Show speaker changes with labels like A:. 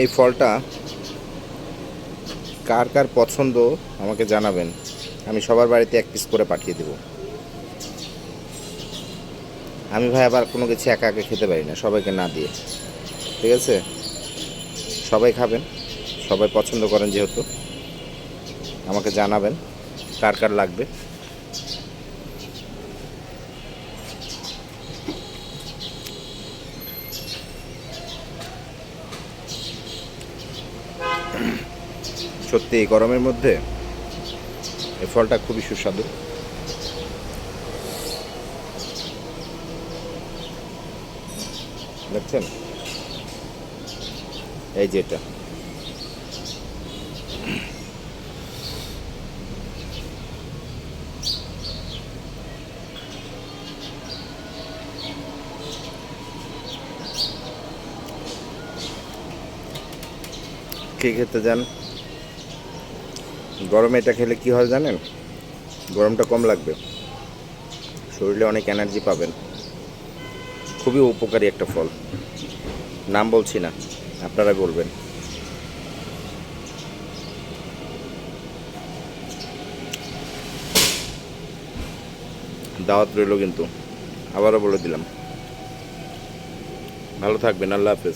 A: এই ফলটা কার কার পছন্দ আমাকে জানাবেন। আমি সবার বাড়িতে এক পিস করে পাঠিয়ে দেব। আমি ভাই আবার কোনো কিছু একা একা খেতে পারি না, সবাইকে না দিয়ে। ঠিক আছে? সবাই খাবেন, সবাই পছন্দ করেন যেহেতু। আমাকে জানাবেন কার কার লাগবে। সত্যি, এই গরমের মধ্যে এই ফলটা খুবই সুস্বাদু। দেখছেন? এই যে এটা। কে খেতে যান গরমে এটা খেলে কি হয় জানেন? গরমটা কম লাগবে। শরীরে অনেক এনার্জি পাবেন। খুবই উপকারী একটা ফল। নাম বলছি না, আপনারা বলবেন। দাওয়াত রইল কিন্তু। আবারও বলে দিলাম। ভালো থাকবেন, আল্লাহ হাফেজ।